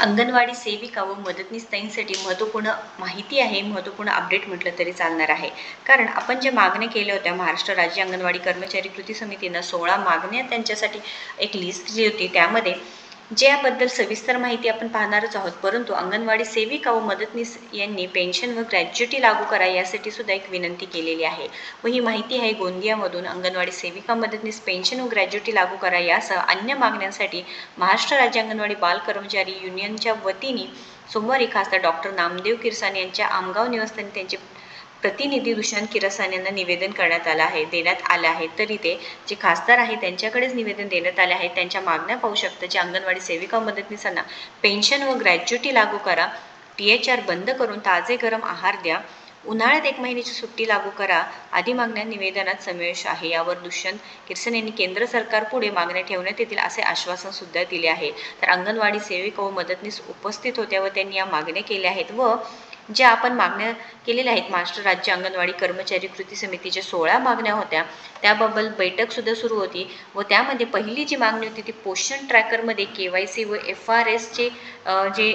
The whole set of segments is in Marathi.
अंगणवाडी सेविका व मदतनीसताईंसाठी महत्त्वपूर्ण माहिती आहे महत्त्वपूर्ण अपडेट म्हटलं तरी चालणार आहे. कारण आपण ज्या मागण्या केल्या होत्या महाराष्ट्र राज्य अंगणवाडी कर्मचारी कृती समितीनं सोळा मागण्या त्यांच्यासाठी एक लिस्ट दिली होती. त्यामध्ये ज्याबद्दल सविस्तर माहिती आपण पाहणारच आहोत. परंतु अंगणवाडी सेविका व मदतनीस यांनी पेन्शन व ग्रॅज्युटी लागू करा यासाठी सुद्धा एक विनंती केलेली आहे. व ही माहिती आहे गोंदियामधून अंगणवाडी सेविका मदतनीस पेन्शन व ग्रॅज्युटी लागू करा यासह अन्य मागण्यांसाठी महाराष्ट्र राज्य अंगणवाडी बाल कर्मचारी युनियनच्या वतीने सोमवारी खासदार डॉक्टर नामदेव किरसाने यांच्या आमगाव निवासस्थानी त्यांचे प्रतिनिधी दुष्यंत किरसान यांना निवेदन करण्यात आलं आहे देण्यात आलं आहे. तरी ते जे खासदार आहे त्यांच्याकडेच निवेदन देण्यात आले आहे. त्यांच्या मागण्या पाहू शकतं जे अंगणवाडी सेविका मदतनीसांना पेन्शन व ग्रॅज्युटी लागू करा टी एच आर बंद करून ताजे गरम आहार द्या उन्हाळ्यात एक महिन्याची सुट्टी लागू करा आदी मागण्या निवेदनात समावेश आहे. यावर दुष्यंत किरसन यांनी केंद्र सरकार पुढे मागण्या ठेवण्यात येतील असे आश्वासन सुद्धा दिले आहे. तर अंगणवाडी सेविका व मदतनीस उपस्थित होत्या व त्यांनी या मागण्या केल्या आहेत व ज्या आपण मागण्या केलेल्या आहेत महाराष्ट्र राज्य अंगणवाडी कर्मचारी कृती समितीच्या सोळा मागण्या होत्या. त्याबद्दल बैठकसुद्धा सुरू होती व त्यामध्ये पहिली जी मागणी होती ती पोषण ट्रॅकरमध्ये के वाय सी व एफ आर एसचे जे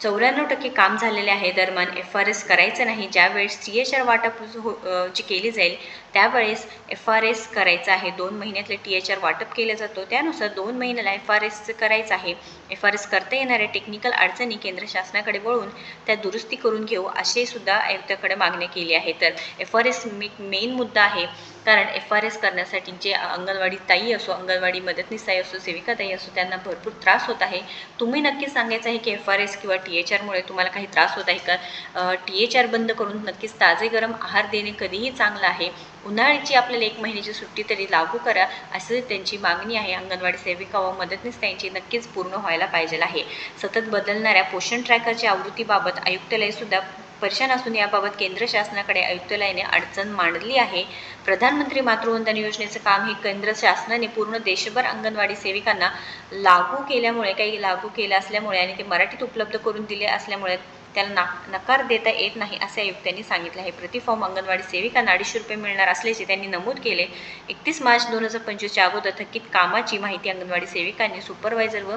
चौऱ्याण्णव टक्के काम झालेले आहे दरम्यान एफ आर एस करायचं नाही ज्यावेळेस सी एच आर वाटप हो जी केली जाईल त्यावेळेस एफ आर एस करायचं आहे. दोन महिन्यातले टी एच आर वाटप केलं जातो. त्यानुसार दोन महिन्याला एफ आर एसचं करायचं आहे. एफ आर एस करता येणाऱ्या टेक्निकल अडचणी केंद्र शासनाकडे वळून त्या दुरुस्ती करून घेऊ असे सुद्धा आयुक्ताकडे मागणी केली आहे. तर एफ आर एस मेन मुद्दा आहे. कारण एफ आर एस करण्यासाठी जे अंगणवाडी ताई असो अंगणवाडी मदतनीस ताई असो सेविका ताई असो त्यांना भरपूर त्रास होत आहे. तुम्ही नक्कीच सांगायचं आहे की एफ आर एस किंवा टी एच आरमुळे तुम्हाला काही त्रास होत आहे का? टी एच आर बंद करून नक्कीच ताजे गरम आहार देणे कधीही चांगलं आहे. उन्हाळ्याची आपल्याला एक महिन्याची सुट्टी तरी लागू करा असं त्यांची मागणी आहे. अंगणवाडी सेविका व मदतनीस त्यांची नक्कीच पूर्ण व्हायला पाहिजे आहे. सतत बदलणाऱ्या पोषण ट्रॅकरच्या आवृत्तीबाबत आयुक्तालय सुद्धा परेशान असून याबाबत केंद्र शासनाकडे आयुक्तालयाने अडचण मांडली आहे. प्रधानमंत्री मातृवंदन योजनेचं काम हे केंद्र शासनाने पूर्ण देशभर अंगणवाडी सेविकांना लागू केल्यामुळे काही लागू केलं असल्यामुळे आणि ते मराठीत उपलब्ध करून दिले असल्यामुळे त्याला ना नकार देता येत नाही असे आयुक्तांनी सांगितले आहे. प्रति फॉर्म अंगणवाडी सेविकांना अडीचशे रुपये मिळणार असल्याचे त्यांनी नमूद केले. एकतीस मार्च दोन हजार पंचवीसच्या अगोदर थकीत कामाची माहिती अंगणवाडी सेविकांनी सुपरवायझर व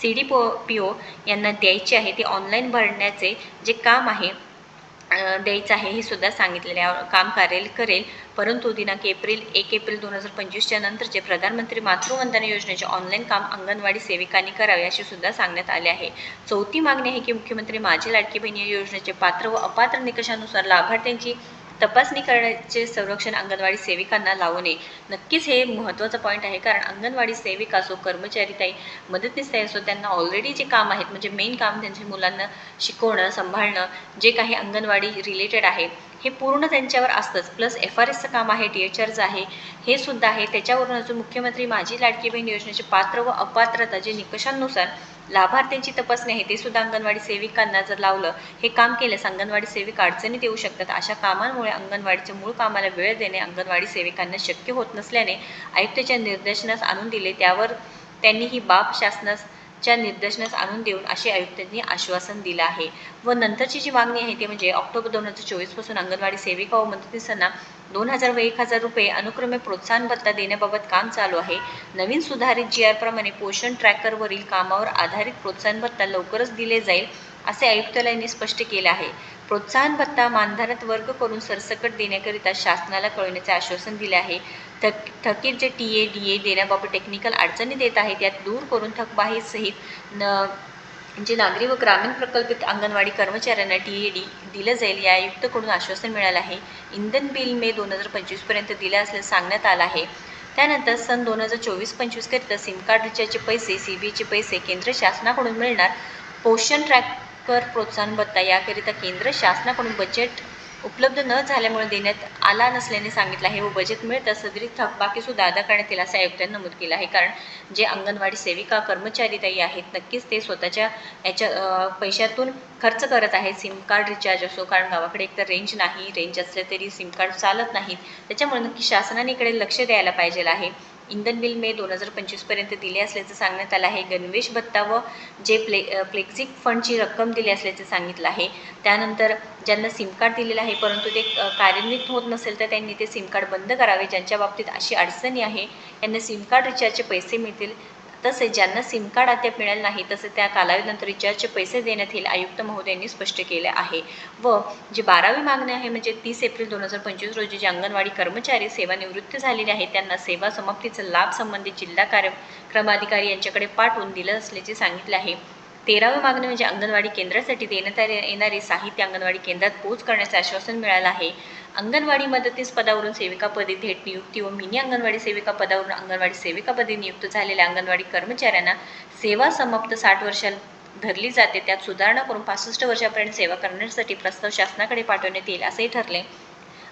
सी डी पो पी ओ यांना द्यायची आहे. ते ऑनलाईन भरण्याचे जे काम आहे द्यायचं आहे हे सुद्धा सांगितलेले आहे काम कार्य करेल. परंतु दिनांक एप्रिल एक एप्रिल दोन हजार पंचवीसच्या नंतरचे प्रधानमंत्री मातृवंदना योजनेचे ऑनलाईन काम अंगणवाडी सेविकांनी करावे असे सुद्धा सांगण्यात आले आहे. चौथी मागणी आहे की मुख्यमंत्री माझी लाडकी बहिणी या योजनेचे पात्र व अपात्र निकषानुसार लाभार्थ्यांची तपासणी करण्याचे संरक्षण अंगणवाडी सेविकांना लावू नये. नक्कीच हे महत्त्वाचं पॉईंट आहे कारण अंगणवाडी सेविका असो कर्मचारी ताई मदतनीस ताई असो त्यांना ऑलरेडी जे काम आहेत म्हणजे मेन काम त्यांच्या मुलांना शिकवणं सांभाळणं जे काही अंगणवाडी रिलेटेड आहे हे पूर्ण त्यांच्यावर असतंच. प्लस एफ आर एसचं काम आहे टी एच आरचं आहे हे सुद्धा आहे. त्याच्यावरून अजून मुख्यमंत्री माझी लाडकी बहीण योजनेचे पात्र व अपात्रता जे निकषांनुसार लाभार्थ्यांची तपासणी आहे ते सुद्धा अंगणवाडी सेविकांना जर लावलं हे काम केल्यास अंगणवाडी सेविका अडचणीत येऊ शकतात. अशा कामांमुळे अंगणवाडीच्या मूळ कामाला वेळ देणे अंगणवाडी सेविकांना शक्य होत नसल्याने आयुक्ताच्या निर्देशनास आणून दिले त्यावर त्यांनी ही बाब शासनास च्या निदर्शनास आणून देऊन असे आयुक्तांनी आश्वासन दिलं आहे. व नंतरची जी मागणी आहे ती म्हणजे ऑक्टोबर दोन हजार चोवीसपासून अंगणवाडी सेविका व मदतनीसांना दोन हजार व एक हजार रुपये अनुक्रमे प्रोत्साहन भत्ता देण्याबाबत काम चालू आहे. नवीन सुधारित जी आर प्रमाणे पोषण ट्रॅकरवरील कामावर आधारित प्रोत्साहन भत्ता लवकरच दिले जाईल असे आयुक्तालयाने स्पष्ट केले आहे. प्रोत्साहन भत्ता मानधनात वर्ग करून सरसकट देण्याकरिता शासनाला कळवण्याचे आश्वासन दिले आहे. थक थकीत जे टी ए डी ए देण्याबाबत टेक्निकल अडचणी देत आहे त्यात दूर करून थकबाही सहित न जे नागरी व ग्रामीण प्रकल्पित अंगणवाडी कर्मचाऱ्यांना टी ए डी दिलं जाईल या आयुक्तकडून आश्वासन मिळालं आहे. इंधन बिल मे दोन हजार पंचवीसपर्यंत दिलं असल्याचं सांगण्यात आलं आहे. त्यानंतर सन दोन हजार चोवीस पंचवीसकरिता सिम कार्ड रिचार्जचे पैसे सी बी एचे पैसे केंद्र शासनाकडून मिळणार. पोषण ट्रॅक कर प्रोत्साहन भत्ता याकरिता केंद्र शासनाकडून बजेट उपलब्ध न झाल्यामुळे देण्यात आला नसल्याने सांगितलं आहे. व बजेट मिळतं सदरी थकबाकीसुद्धा अदा करण्यात येईल असं आयुक्तांनी नमूद केलं आहे. कारण जे अंगणवाडी सेविका कर्मचारी ताई आहेत नक्कीच ते स्वतःच्या याच्या पैशातून खर्च करत आहेत. सिम कार्ड रिचार्ज असो कारण गावाकडे एकतर रेंज नाही रेंज असले तरी सिम कार्ड चालत नाहीत. त्याच्यामुळे नक्की शासनाने इकडे लक्ष द्यायला पाहिजे आहे. इंधन बिल मे दोन हजार पंचवीसपर्यंत दिले असल्याचं सांगण्यात आलं आहे. गणवेश भत्ता व जे प्ले प्लेक्झिक फंडची रक्कम दिली असल्याचं सांगितलं आहे. त्यानंतर ज्यांना सिम कार्ड दिलेलं आहे परंतु ते कार्यान्वित होत नसेल तर त्यांनी ते सिम कार्ड बंद करावे. ज्यांच्या बाबतीत अशी अडचणी आहे यांना सिम कार्ड रिचार्जचे पैसे मिळतील. तसेच ज्यांना सिम कार्ड अद्याप मिळालं नाही तसे त्या कालावधीनंतर रिचार्जचे पैसे देण्यात येईल आयुक्त महोदयांनी स्पष्ट केले आहे. व जी बारावी मागणी आहे म्हणजे तीस एप्रिल दोन हजार पंचवीस रोजी जे अंगणवाडी कर्मचारी सेवानिवृत्त झालेले आहेत त्यांना सेवा समाप्तीचा लाभ संबंधित जिल्हा कार्यक्रमाधिकारी यांच्याकडे पाठवून दिलं असल्याचे सांगितले आहे. तेरावी मागणी म्हणजे अंगणवाडी केंद्रासाठी देण्यात येणारे साहित्य अंगणवाडी केंद्रात पोच करण्याचे आश्वासन मिळालं आहे. अंगणवाडी मदतीस पदावरून सेविकापदी थेट नियुक्ती व मिनी अंगणवाडी सेविका पदावरून अंगणवाडी सेविकापदी नियुक्त झालेल्या अंगणवाडी कर्मचाऱ्यांना सेवा समाप्त साठ वर्षात धरली जाते. त्यात सुधारणा करून पासष्ट वर्षापर्यंत सेवा करण्यासाठी प्रस्ताव शासनाकडे पाठवण्यात येईल असेही ठरले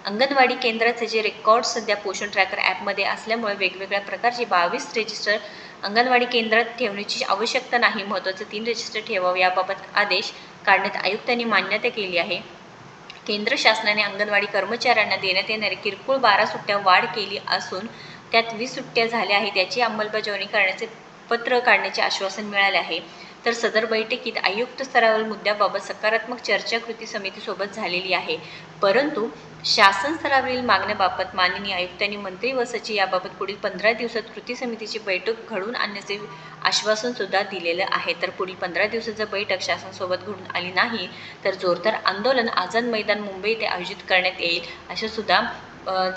अंगणवाडी केंद्राचे जे रेकॉर्ड सध्या पोषण ट्रॅकर ॲपमध्ये असल्यामुळे वेगवेगळ्या प्रकारचे बावीस रजिस्टर अंगणवाडी केंद्रात ठेवण्याची आवश्यकता नाही. महत्त्वाचं तीन रजिस्टर ठेवावे याबाबत आदेश काढण्यात आयुक्तांनी मान्यता केली आहे. केंद्र शासनाने अंगणवाडी कर्मचाऱ्यांना देण्यात येणारी किरकोळ बारा सुट्ट्या वाढ केली असून त्यात वीस सुट्ट्या झाल्या आहेत. याची अंमलबजावणी करण्याचे पत्र काढण्याचे आश्वासन मिळाले आहे. तर सदर बैठकीत आयुक्त स्तरावरील मुद्द्याबाबत सकारात्मक चर्चा कृती समितीसोबत झालेली आहे. परंतु शासन स्तरावरील मागण्याबाबत माननीय आयुक्तांनी मंत्री व सचिव याबाबत पुढील पंधरा दिवसात कृती समितीची बैठक घडवून आणण्याचे आश्वासन सुद्धा दिलेलं आहे. तर पुढील पंधरा दिवसाचं बैठक शासनासोबत घडून आली नाही तर जोरदार आंदोलन आझाद मैदान मुंबई येथे आयोजित करण्यात येईल असे सुद्धा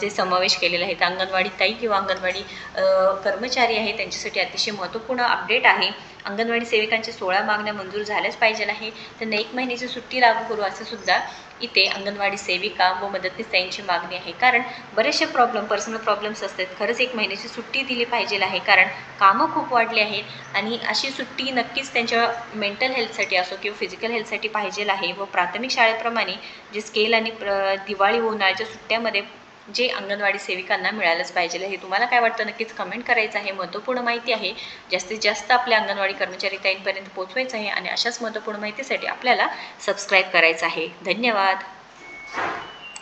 जे समावेश केलेले आहेत अंगणवाडी ताई किंवा अंगणवाडी कर्मचारी आहे त्यांच्यासाठी अतिशय महत्त्वपूर्ण अपडेट आहे. अंगणवाडी सेविकांच्या सोळा मागण्या मंजूर झाल्याच पाहिजे आहे. त्यांना एक महिन्याची सुट्टी लागू करू असं सुद्धा इथे अंगणवाडी सेविका व मदतनीस ताईंची मागणी आहे. कारण बरेचसे प्रॉब्लेम पर्सनल प्रॉब्लेम्स असतात. खरंच एक महिन्याची सुट्टी दिली पाहिजे आहे. कारण कामं खूप वाढली आहेत आणि अशी सुट्टी नक्कीच त्यांच्या मेंटल हेल्थसाठी असो किंवा फिजिकल हेल्थसाठी पाहिजे आहे व प्राथमिक शाळेप्रमाणे जे स्केल आणि प्र दिवाळी उन्हाळ्याच्या सुट्ट्यामध्ये जे अंगणवाडी सेविकांना मिळालंच पाहिजे. हे तुम्हाला काय वाटतं? नक्कीच कमेंट करायचं आहे. महत्त्वपूर्ण माहिती आहे. जास्तीत जास्त आपल्या अंगणवाडी कर्मचारी ताईंपर्यंत पोहोचवायचं आहे आणि अशाच महत्त्वपूर्ण माहितीसाठी आपल्याला सबस्क्राईब करायचं आहे. धन्यवाद.